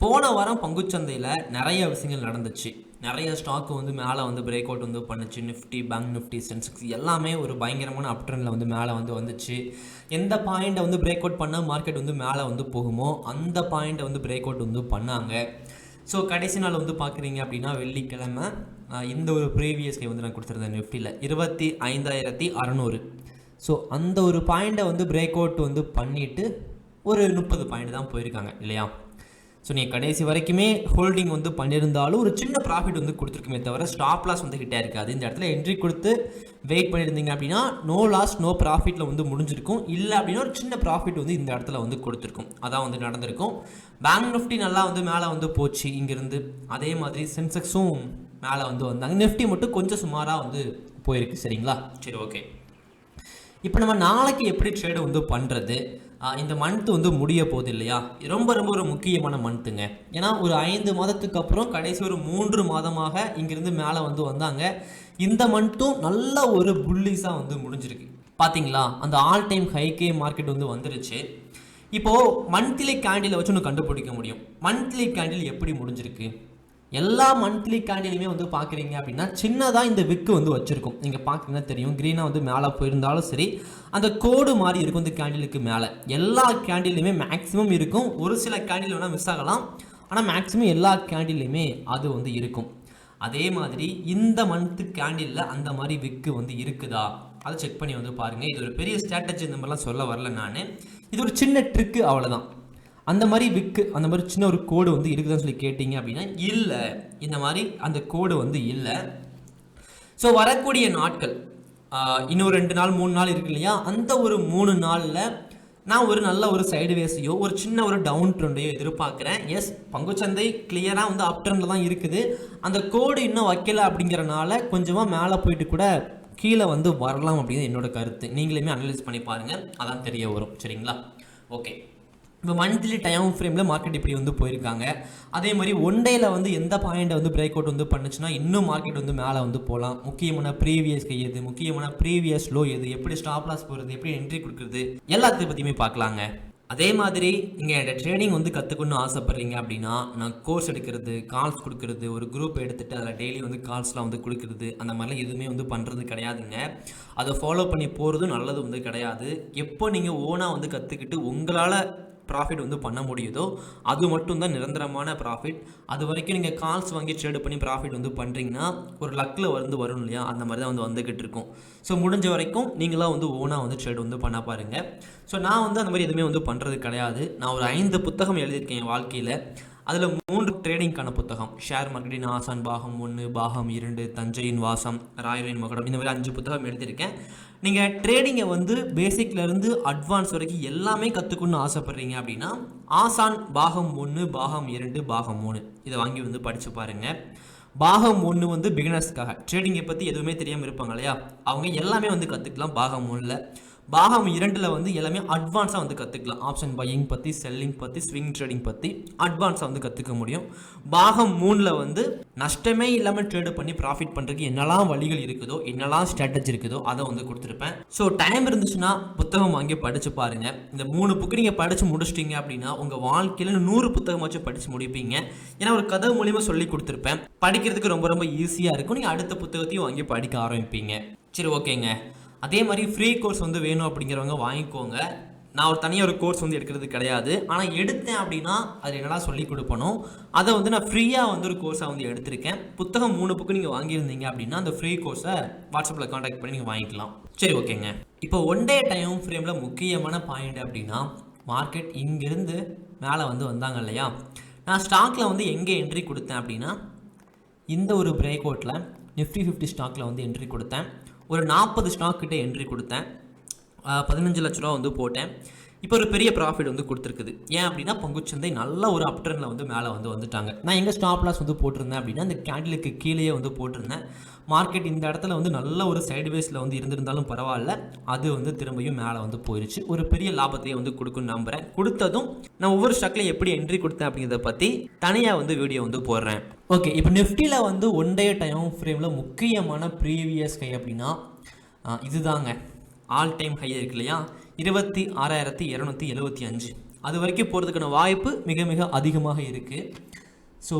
போன வாரம் பங்குச்சந்தையில் நிறைய விஷயங்கள் நடந்துச்சு. நிறைய ஸ்டாக்கு வந்து மேலே வந்து பிரேக் அவுட் வந்து பண்ணுச்சு. நிஃப்டி பேங்க் நிஃப்டி சென்செக்ஸ் எல்லாமே ஒரு பயங்கரமான அப் ட்ரெண்டில் வந்து மேலே வந்து வந்துச்சு. எந்த பாயிண்ட்டை வந்து பிரேக் அவுட் பண்ணால் மார்க்கெட் வந்து மேலே வந்து போகுமோ அந்த பாயிண்ட்டை வந்து பிரேக் அவுட் வந்து பண்ணாங்க. ஸோ கடைசி நாள் வந்து பார்க்குறீங்க அப்படின்னா வெள்ளிக்கிழமை இந்த ஒரு ப்ரீவியஸ் கை வந்து நான் கொடுத்துருந்தேன் நிஃப்டியில் இருபத்தி ஐந்தாயிரத்தி அறநூறு. ஸோ அந்த ஒரு பாயிண்ட்டை வந்து பிரேக் அவுட் வந்து பண்ணிவிட்டு ஒரு முப்பது பாயிண்ட் தான் போயிருக்காங்க இல்லையா? ஸோ நீங்கள் கடைசி வரைக்குமே ஹோல்டிங் வந்து பண்ணியிருந்தாலும் ஒரு சின்ன ப்ராஃபிட் வந்து கொடுத்துருக்குமே தவிர ஸ்டாப் லாஸ் வந்து கிட்டே இருக்காது. இந்த இடத்துல என்ட்ரி கொடுத்து வெயிட் பண்ணியிருந்தீங்க அப்படின்னா நோ லாஸ் நோ ப்ராஃபிட்டில் வந்து முடிஞ்சிருக்கும். இல்லை அப்படின்னா ஒரு சின்ன ப்ராஃபிட் வந்து இந்த இடத்துல வந்து கொடுத்துருக்கும். அதான் வந்து நடந்திருக்கும். பேங்க் நிஃப்டி நல்லா வந்து மேலே வந்து போச்சு இங்கேருந்து. அதே மாதிரி சென்செக்ஸும் மேலே வந்து வந்தாங்க. நிஃப்டி மட்டும் கொஞ்சம் சுமாராக வந்து போயிருக்கு சரிங்களா? சரி ஓகே இப்போ நம்ம நாளைக்கு எப்படி ட்ரேடு வந்து பண்ணுறது இந்த மந்த் வந்து முடிய போகுது இல்லையா? ரொம்ப ரொம்ப ஒரு முக்கியமான மந்த்துங்க ஏன்னா ஒரு ஐந்து மாதத்துக்கு அப்புறம் கடைசி ஒரு மூன்று மாதமாக இங்கிருந்து மேலே வந்து வந்தாங்க. இந்த மந்த்தும் நல்ல ஒரு புல்லிஸாக வந்து முடிஞ்சிருக்கு. பார்த்தீங்களா அந்த ஆல் டைம் ஹைகே மார்க்கெட் வந்து வந்துருச்சு. இப்போது மந்த்லி கேண்டிலை வச்சு ஒன்று கண்டுபிடிக்க முடியும். மந்த்லி கேண்டில் எப்படி முடிஞ்சிருக்கு? எல்லா மந்த்லி கேண்டிலுமே வந்து பார்க்குறீங்க அப்படின்னா சின்னதாக இந்த விக்கு வந்து வச்சுருக்கும். நீங்கள் பார்க்குறீங்கன்னா தெரியும். க்ரீனாக வந்து மேலே போயிருந்தாலும் சரி அந்த கோடு மாதிரி இருக்கும் இந்த கேண்டிலுக்கு மேலே. எல்லா கேண்டிலுமே மேக்ஸிமம் இருக்கும். ஒரு சில கேண்டில் வேணால் மிஸ் ஆகலாம். ஆனால் மேக்ஸிமம் எல்லா கேண்டிலுமே அது வந்து இருக்கும். அதே மாதிரி இந்த மந்த்து கேண்டிலில் அந்த மாதிரி விக்கு வந்து இருக்குதா? அதை செக் பண்ணி வந்து பாருங்கள் இது ஒரு பெரிய ஸ்ட்ராட்டஜி இந்த மாதிரிலாம் சொல்ல வரல நான். இது ஒரு சின்ன ட்ரிக்கு அவ்வளோதான் அந்த மாதிரி விக்கு அந்த மாதிரி சின்ன ஒரு கோடு வந்து இருக்குதுன்னு சொல்லி கேட்டிங்க அப்படின்னா இல்லை. இந்த மாதிரி அந்த கோடு வந்து இல்லை. ஸோ வரக்கூடிய நாட்கள் இன்னும் ரெண்டு நாள் மூணு நாள் இருக்கு இல்லையா? அந்த ஒரு மூணு நாளில் நான் ஒரு நல்ல ஒரு சைடு வேஸையோ ஒரு சின்ன ஒரு டவுன் ட்ரெண்டையோ எதிர்பார்க்குறேன். எஸ் பங்குச்சந்தை கிளியராக வந்து அப் ட்ரெண்டில் தான் இருக்குது. அந்த கோடு இன்னும் வைக்கல அப்படிங்கிறனால கொஞ்சமாக மேலே போயிட்டு கூட கீழே வந்து வரலாம் அப்படிங்கிறது என்னோட கருத்து. நீங்களுமே அனலைஸ் பண்ணி பாருங்கள் அதான் தெரிய வரும். சரிங்களா? ஓகே இப்போ மந்த்லி டைம் ஃப்ரேமில் மார்க்கெட் இப்படி வந்து போயிருக்காங்க. அதே மாதிரி ஒன் டேல வந்து எந்த பாயிண்ட்டை வந்து பிரேக் அவுட் வந்து பண்ணுச்சுன்னா இன்னும் மார்க்கெட் வந்து மேலே வந்து போகலாம் முக்கியமான ப்ரீவியஸ் கை எது? முக்கியமான ப்ரீவியஸ் லோ எது? எப்படி ஸ்டாப் லாஸ் போகிறது எப்படி என்ட்ரி கொடுக்குறது? எல்லாத்தையும் பற்றியுமே பார்க்கலாங்க. அதே மாதிரி நீங்கள் என்னோட ட்ரேடிங் வந்து கற்றுக்கணும்னு ஆசைப்பட்றீங்க அப்படின்னா நான் கோர்ஸ் எடுக்கிறது கால்ஸ் கொடுக்கறது ஒரு குரூப் எடுத்துகிட்டு அதில் டெய்லி வந்து கால்ஸ்லாம் வந்து கொடுக்கறது அந்த மாதிரிலாம் எதுவுமே வந்து பண்ணுறது கிடையாதுங்க. அதை ஃபாலோ பண்ணி போகிறதும் நல்லது வந்து கிடையாது. எப்போ நீங்கள் ஓனாக வந்து கற்றுக்கிட்டு உங்களால் ப்ராஃபிட் வந்து பண்ண முடியுதோ அது மட்டும் தான் நிரந்தரமான ப்ராஃபிட் அது வரைக்கும் நீங்கள் கால்ஸ் வாங்கி ட்ரேடு பண்ணி ப்ராஃபிட் வந்து பண்ணுறீங்கன்னா ஒரு லக்கில் வந்து வரும் இல்லையா? அந்த மாதிரி தான் வந்து வந்துக்கிட்டு இருக்கும். ஸோ முடிஞ்ச வரைக்கும் நீங்களாம் வந்து ஓனாக வந்து ட்ரேட் வந்து பண்ண பாருங்கள் ஸோ நான் வந்து அந்த மாதிரி எதுவுமே வந்து பண்ணுறது கிடையாது. நான் ஒரு ஐந்து புத்தகம் எழுதியிருக்கேன் என் வாழ்க்கையில். அதில் மூன்று ட்ரேடிங்க்கான புத்தகம். ஷேர் மார்க்கெட்டின் ஆசான் பாகம் ஒன்று பாகம் இரண்டு தஞ்சையின் வாசம் ராயலின் மகுடம். இந்த மாதிரி அஞ்சு புத்தகம் எழுதியிருக்கேன். நீங்கள் ட்ரேடிங்கை வந்து பேசிக்லேருந்து அட்வான்ஸ் வரைக்கும் எல்லாமே கற்றுக்கணும்னு ஆசைப்பட்றீங்க அப்படின்னா ஆசான் பாகம் ஒன்று பாகம் இரண்டு பாகம் மூணு. இதை வாங்கி வந்து படித்து பாருங்கள் பாகம் ஒன்று வந்து பிகினர்ஸ்க்காக ட்ரேடிங்கை பற்றி எதுவுமே தெரியாமல் இருப்பாங்க இல்லையா? அவங்க எல்லாமே வந்து கற்றுக்கலாம் பாகம் ஒன்றில் பாகம் இரண்டில் வந்து எல்லாமே அட்வான்ஸாக வந்து கற்றுக்கலாம் ஆப்ஷன் பையிங் பற்றி செல்லிங் பற்றி ஸ்விங் ட்ரேடிங் பற்றி அட்வான்ஸாக வந்து கற்றுக்க முடியும். பாகம் மூணில் வந்து நஷ்டமே இல்லாமல் ட்ரேடு பண்ணி ப்ராஃபிட் பண்ணுறதுக்கு என்னெல்லாம் வழிகள் இருக்குதோ என்னெல்லாம் ஸ்ட்ராட்டஜி இருக்குதோ அதை வந்து கொடுத்துருப்பேன். ஸோ டைம் இருந்துச்சுன்னா புத்தகம் வாங்கி படித்து பாருங்கள் இந்த மூணு புக்கு நீங்கள் படித்து முடிச்சிட்டிங்க அப்படின்னா உங்கள் வாழ்க்கையில் நூறு புத்தகமாச்சும் படித்து முடிப்பீங்க. ஏன்னா ஒரு கதை மூலியமாக சொல்லி கொடுத்துருப்பேன். படிக்கிறதுக்கு ரொம்ப ரொம்ப ஈஸியாக இருக்கும். நீங்கள் அடுத்த புத்தகத்தையும் வாங்கி படிக்க ஆரம்பிப்பீங்க. சரி ஓகேங்க அதே மாதிரி ஃப்ரீ கோர்ஸ் வந்து வேணும் அப்படிங்கிறவங்க வாங்கிக்கோங்க. நான் ஒரு தனியாக ஒரு கோர்ஸ் வந்து எடுக்கிறது கிடையாது. ஆனால் எடுத்தேன் அப்படின்னா அது என்னடா சொல்லி கொடுப்பணும் அதை வந்து நான் ஃப்ரீயாக வந்து ஒரு கோர்ஸாக வந்து எடுத்திருக்கேன். புத்தகம் மூணு புக்கு நீங்கள் வாங்கியிருந்தீங்க அப்படின்னா அந்த ஃப்ரீ கோர்ஸை வாட்ஸ்அப்பில் காண்டாக்ட் பண்ணி நீங்கள் வாங்கிக்கலாம். சரி ஓகேங்க இப்போ ஒன் டே டைம் ஃப்ரேமில் முக்கியமான பாயிண்ட் அப்படின்னா மார்க்கெட் இங்கேருந்து மேலே வந்து வந்தாங்க இல்லையா? நான் ஸ்டாக்கில் வந்து எங்கே என்ட்ரி கொடுத்தேன் அப்படின்னா இந்த ஒரு பிரேக் அவுட்டில் நிஃப்டி ஃபிஃப்டி ஸ்டாக்கில் வந்து என்ட்ரி கொடுத்தேன். ஒரு நாற்பது ஸ்டாக் கிட்டே என்ட்ரி கொடுத்தேன். பதினஞ்சு லட்ச ரூபா வந்து போட்டேன். இப்போ ஒரு பெரிய ப்ராஃபிட் வந்து கொடுத்துருக்குது. ஏன் அப்படின்னா பங்குச்சந்தை நல்ல ஒரு அப்டர்னில் வந்து மேலே வந்து வந்துட்டாங்க. நான் எங்கே ஸ்டாப் லாஸ் வந்து போட்டிருந்தேன் அப்படின்னா அந்த கேண்டிலுக்கு கீழேயே வந்து போட்டிருந்தேன். மார்க்கெட் இந்த இடத்துல வந்து நல்ல ஒரு சைடுவேஸில் வந்து இருந்திருந்தாலும் பரவாயில்ல. அது வந்து திரும்பியும் மேலே வந்து போயிடுச்சு ஒரு பெரிய லாபத்தையே வந்து கொடுக்குன்னு நம்புகிறேன் கொடுத்ததும் நான் ஒவ்வொரு ஸ்டாக்லையும் எப்படி என்ட்ரி கொடுத்தேன் அப்படிங்கிறத பற்றி தனியாக வந்து வீடியோ வந்து போடுறேன். ஓகே இப்போ நிஃப்டியில் வந்து ஒன் டே டைம் ஃப்ரேமில் முக்கியமான ப்ரீவியஸ் கை அப்படின்னா இதுதாங்க. ஆல் டைம் ஹை இருக்கு இல்லையா? இருபத்தி ஆறாயிரத்தி இரநூத்தி எழுபத்தி அஞ்சு. அது வரைக்கும் போகிறதுக்கான வாய்ப்பு மிக மிக அதிகமாக இருக்குது ஸோ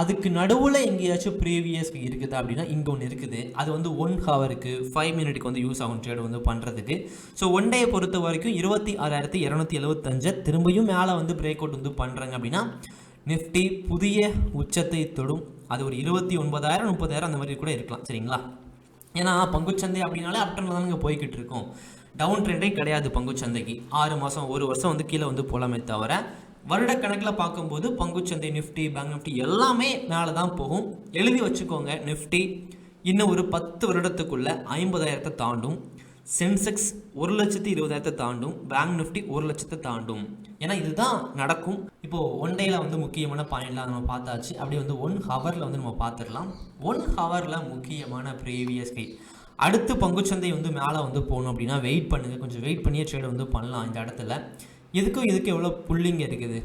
அதுக்கு நடுவில் எங்கேயாச்சும் ப்ரீவியஸ் இருக்குதா அப்படின்னா இங்கே ஒன்று இருக்குது. அது வந்து ஒன் ஹவருக்கு ஃபைவ் மினிட்க்கு வந்து யூஸ் ஆகும் ட்ரேட் வந்து பண்ணுறதுக்கு ஸோ ஒன் டே பொறுத்த வரைக்கும் இருபத்தி ஆறாயிரத்தி இரநூத்தி எழுபத்தஞ்சை திரும்பியும் மேலே வந்து பிரேக் அவுட் வந்து பண்ணுறாங்க அப்படின்னா நிஃப்டி புதிய உச்சத்தை தொடும். அது ஒரு இருபத்தி ஒன்பதாயிரம் முப்பதாயிரம் அந்த மாதிரி கூட இருக்கலாம். சரிங்களா? ஏன்னா பங்குச்சந்தை அப்படின்னாலே அப்டர்னில் தானுங்க போய்கிட்டு இருக்கோம். டவுன் ட்ரெண்டே கிடையாது பங்குச்சந்தைக்கு. ஆறு மாதம் ஒரு வருஷம் வந்து கீழே வந்து போகலாமே தவிர வருடக்கணக்கில் பார்க்கும்போது பங்குச்சந்தை நிஃப்டி பேங்க் நிஃப்டி எல்லாமே மேலே தான் போகும். எழுதி வச்சுக்கோங்க நிஃப்டி. இன்னும் ஒரு பத்து வருடத்துக்குள்ளே ஐம்பதாயிரத்தை தாண்டும். சென்செக்ஸ் ஒரு லட்சத்தி இருபதாயிரத்தை தாண்டும் பேங்க் நிஃப்டி ஒரு லட்சத்தை தாண்டும். ஏன்னா இதுதான் நடக்கும். இப்போது ஒன் டேயில் வந்து முக்கியமான பாயிண்ட்லாம் நம்ம பார்த்தாச்சு. அப்படியே வந்து ஒன் ஹவரில் வந்து நம்ம பார்த்துடலாம். ஒன் ஹவரில் முக்கியமான ப்ரீவியஸ் கை அடுத்து பங்குச்சந்தை வந்து மேலே வந்து போகணும் அப்படின்னா வெயிட் பண்ணுங்கள் கொஞ்சம் வெயிட் பண்ணியே ட்ரேட் வந்து பண்ணலாம் இந்த இடத்துல. இதுக்கும் இதுக்கு எவ்வளோ புள்ளிங்க இருக்குது?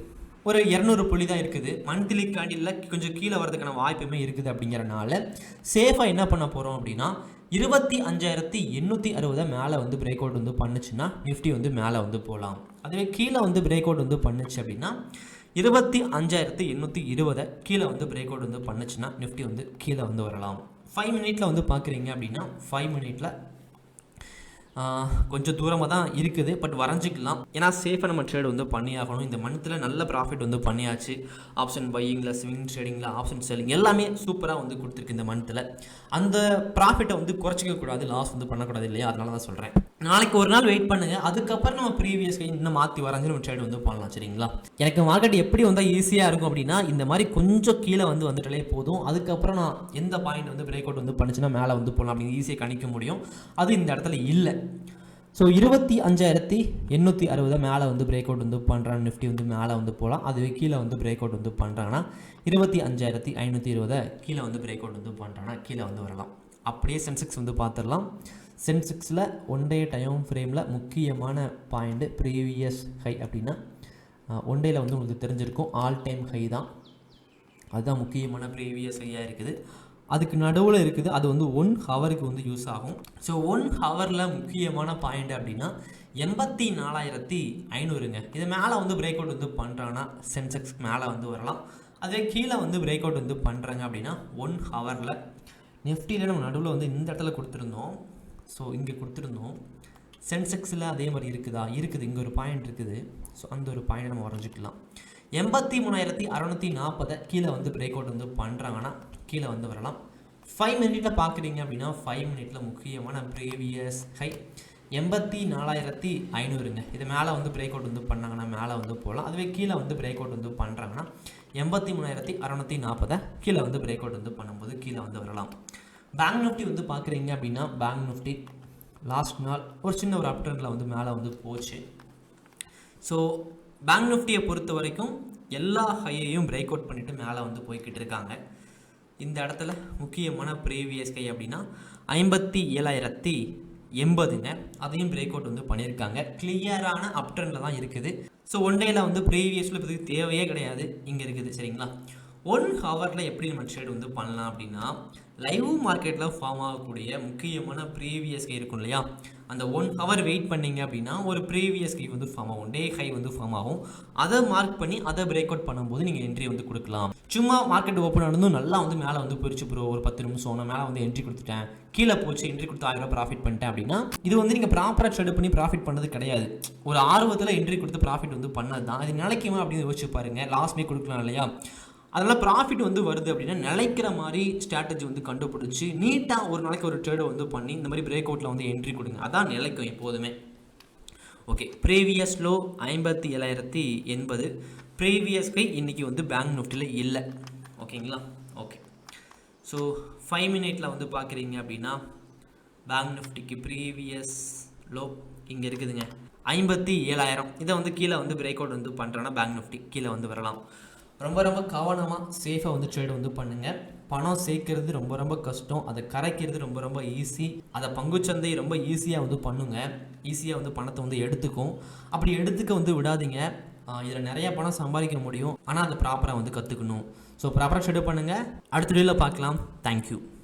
ஒரு இரநூறு புள்ளி தான் இருக்குது மந்த்லி கேண்டில் கொஞ்சம் கீழே வரதுக்கான வாய்ப்புமே இருக்குது அப்படிங்கிறனால சேஃபாக என்ன பண்ண போகிறோம் அப்படின்னா இருபத்தி அஞ்சாயிரத்தி எண்ணூற்றி அறுபதை மேலே வந்து பிரேக் அவுட் வந்து பண்ணுச்சுன்னா நிஃப்டி வந்து மேலே வந்து போகலாம். அதுவே கீழே வந்து பிரேக் அவுட் வந்து பண்ணுச்சு அப்படின்னா இருபத்தி அஞ்சாயிரத்து எண்ணூற்றி இருபதை கீழே வந்து பிரேக் அவுட் வந்து பண்ணுச்சுன்னா நிஃப்டி வந்து கீழே வந்து வரலாம். ஃபைவ் மினிட்ல வந்து பார்க்குறீங்க அப்படின்னா ஃபைவ் மினிட்ல கொஞ்சம் தூரமாக தான் இருக்குது பட் வரைஞ்சிக்கலாம். ஏன்னா சேஃபாக நம்ம ட்ரேட் வந்து பண்ணியாகணும். இந்த மந்த்தில் நல்ல ப்ராஃபிட் வந்து பண்ணியாச்சு. ஆப்ஷன் பையிங்கில் ஸ்விங் ட்ரேடிங்கில் ஆப்ஷன் செல்லிங் எல்லாமே சூப்பராக வந்து கொடுத்துருக்கு இந்த மந்த்தில் அந்த ப்ராஃபிட்டை வந்து குறைச்சிக்க கூடாது லாஸ் வந்து பண்ணக்கூடாது இல்லையா? அதனால தான் சொல்கிறேன் நாளைக்கு ஒரு நாள் வெயிட் பண்ணுங்கள் அதுக்கப்புறம் நம்ம ப்ரீவியஸ் இன்னும் மாற்றி வரைஞ்சி நம்ம ட்ரேட் வந்து பண்ணலாம் சரிங்களா? எனக்கு மார்க்கெட் எப்படி வந்தால் ஈஸியாக இருக்கும் அப்படின்னா இந்த மாதிரி கொஞ்சம் கீழே வந்து வந்துட்டாலே போதும். அதுக்கப்புறம் நான் எந்த பாயிண்ட் வந்து பிரேக் அவுட் வந்து பண்ணுச்சுன்னா மேலே வந்து போகலாம் அப்படின்னு ஈஸியாக கணிக்க முடியும். அது இந்த இடத்துல இல்லை. ஸோ இருபத்தி அஞ்சாயிரத்தி எண்ணூற்றி அறுபதை மேலே வந்து பிரேக் அவுட் வந்து பண்ணுறாங்க நிஃப்டி வந்து மேலே வந்து போகலாம். அதுவே கீழே வந்து பிரேக் அவுட் வந்து பண்ணுறாங்கன்னா இருபத்தி அஞ்சாயிரத்தி ஐநூற்றி இருபதை கீழே வந்து பிரேக் அவுட் வந்து பண்ணுறாங்கன்னா கீழே வந்து வரலாம். அப்படியே சென்செக்ஸ் வந்து பார்த்துடலாம். சென்செக்ஸில் ஒன் டே டைம் ஃப்ரேமில் முக்கியமான பாயிண்ட்டு ப்ரீவியஸ் ஹை அப்படின்னா ஒன் டேயில் வந்து உங்களுக்கு தெரிஞ்சிருக்கும். ஆல் டைம் ஹை தான். அதுதான் முக்கியமான ப்ரீவியஸ் ஹையாக இருக்குது. அதுக்கு நடுவில் இருக்குது அது வந்து ஒன் ஹவருக்கு வந்து யூஸ் ஆகும். ஸோ ஒன் ஹவரில் முக்கியமான பாயிண்ட் அப்படின்னா எண்பத்தி நாலாயிரத்தி ஐநூறுங்க. இது மேலே வந்து பிரேக் அவுட் வந்து பண்ணுறாங்கன்னா சென்செக்ஸ் மேலே வந்து வரலாம். அதே கீழே வந்து பிரேக் அவுட் வந்து பண்ணுறாங்க அப்படின்னா ஒன் ஹவரில் நெஃப்டியில் நம்ம நடுவில் வந்து இந்த இடத்துல கொடுத்துருந்தோம். ஸோ இங்கே கொடுத்துருந்தோம். சென்செக்ஸில் அதே மாதிரி இருக்குதா? இருக்குது. இங்கே ஒரு பாயிண்ட் இருக்குது. ஸோ அந்த ஒரு பாயிண்ட் நம்ம வரைஞ்சிக்கலாம். எண்பத்தி மூணாயிரத்தி அறநூற்றி நாற்பதை கீழே வந்து பிரேக் அவுட் வந்து பண்ணுறாங்கன்னா கீழே வந்து வரலாம். ஃபைவ் மினிட்டில் பார்க்குறீங்க அப்படின்னா ஃபைவ் மினிட்டில் முக்கியமான ப்ரீவியஸ் ஹை எண்பத்தி நாலாயிரத்தி ஐநூறுங்க. இது மேலே வந்து பிரேக் அவுட் வந்து பண்ணாங்கன்னா மேலே வந்து போகலாம். அதுவே கீழே வந்து பிரேக் அவுட் வந்து பண்ணுறாங்கன்னா எண்பத்தி மூணாயிரத்தி அறநூற்றி நாற்பதை கீழே வந்து பிரேக் அவுட் வந்து பண்ணும்போது கீழே வந்து வரலாம். பேங்க் நிஃப்டி வந்து பார்க்குறீங்க அப்படின்னா பேங்க் நிஃப்டி லாஸ்ட் நாள் ஒரு சின்ன ஒரு அப்டர்னில் வந்து மேலே வந்து போச்சு. ஸோ பேங்க் நிஃப்டியை பொறுத்த வரைக்கும் எல்லா ஹையையும் பிரேக் அவுட் பண்ணிவிட்டு மேலே வந்து போய்கிட்டு இருக்காங்க. இந்த இடத்துல முக்கியமான ப்ரீவியஸ் கை அப்படின்னா ஐம்பத்தி ஏழாயிரத்தி எண்பதுங்க. அதையும் பிரேக் அவுட் வந்து பண்ணியிருக்காங்க. கிளியரான அப்ட்ரெண்டில் தான் இருக்குது. ஸோ ஒன் டேயில் வந்து ப்ரீவியஸில் இப்போதைக்கு தேவையே கிடையாது. இங்கே இருக்குது சரிங்களா? ஒன் ஹவரில் எப்படி நம்ம ட்ரேட் வந்து பண்ணலாம் அப்படின்னா லைவ் மார்க்கெட்டில் ஃபார்ம் ஆகக்கூடிய முக்கியமான ப்ரீவியஸ் இருக்கும் இல்லையா? அந்த ஒன் ஹவர் வெயிட் பண்ணீங்க அப்படின்னா ஒரு ப்ரீவியஸ் கை வந்து ஃபார்ம் ஆகும். டே ஹை வந்து ஃபார்ம் ஆகும். அதை மார்க் பண்ணி அதை பிரேக் அவுட் பண்ணும்போது நீங்கள் என்ட்ரி வந்து கொடுக்கலாம். சும்மா மார்க்கெட் ஓப்பன் ஆனதும் நல்லா வந்து மேலே வந்து பிரிச்சு ப்ரோ ஒரு பத்து நிமிஷம் நான் மேலே வந்து என்ட்ரி கொடுத்துட்டேன். கீழே போச்சு என்ட்ரி கொடுத்து ஆயிரம் ப்ராஃபிட் பண்ணிட்டேன் அப்படின்னா இது வந்து நீங்கள் ப்ராப்பராக ட்ரேட் பண்ணி ப்ராஃபிட் பண்ணது கிடையாது. ஒரு ஆர்வத்தில் என்ட்ரி கொடுத்து ப்ராஃபிட் வந்து பண்ணது தான் இது நிலைக்குமா அப்படின்னு யோசிச்சு பாருங்க. வீக் கொடுக்கலாம் இல்லையா? அதனால் ப்ராஃபிட் வந்து வருது அப்படின்னா நிலைக்கிற மாதிரி ஸ்ட்ராட்டஜி வந்து கண்டுபிடிச்சி நீட்டாக ஒரு நாளைக்கு ஒரு ட்ரேடை வந்து பண்ணி இந்த மாதிரி பிரேக் அவுட்டில் வந்து என்ட்ரி கொடுங்க. அதான் நிலைக்கும் எப்போதுமே. ஓகே ப்ரீவியஸ் லோ ஐம்பத்தி ஏழாயிரத்தி எண்பது. ப்ரீவியஸ் கை இன்றைக்கி வந்து பேங்க் நிஃப்டியில் இல்லை. ஓகேங்களா ஓகே ஸோ ஃபைவ் மினிட்ல வந்து பார்க்குறீங்க அப்படின்னா பேங்க் நிஃப்டிக்கு ப்ரீவியஸ் லோ இங்கே இருக்குதுங்க. ஐம்பத்தி ஏழாயிரம். இதை வந்து கீழே வந்து பிரேக் அவுட் வந்து பண்ணுறோன்னா பேங்க் நிஃப்டி கீழே வந்து வரலாம். ரொம்ப ரொம்ப கவனமாக சேஃபாக வந்து ட்ரேட் வந்து பண்ணுங்கள் பணம் சேர்க்கறது ரொம்ப ரொம்ப கஷ்டம். அதை கரைக்கிறது ரொம்ப ரொம்ப ஈஸி அதை பங்குச்சந்தை ரொம்ப ஈஸியாக வந்து பண்ணுங்க. ஈஸியாக வந்து பணத்தை வந்து எடுத்துக்கும். அப்படி எடுத்துக்க வந்து விடாதீங்க. இதில் நிறைய பணம் சம்பாதிக்க முடியும். ஆனால் அதை ப்ராப்பராக வந்து கற்றுக்கணும் ஸோ ப்ராப்பராக ஷெடியூல் பண்ணுங்கள் அடுத்த வீடியோவில் பார்க்கலாம். தேங்க்யூ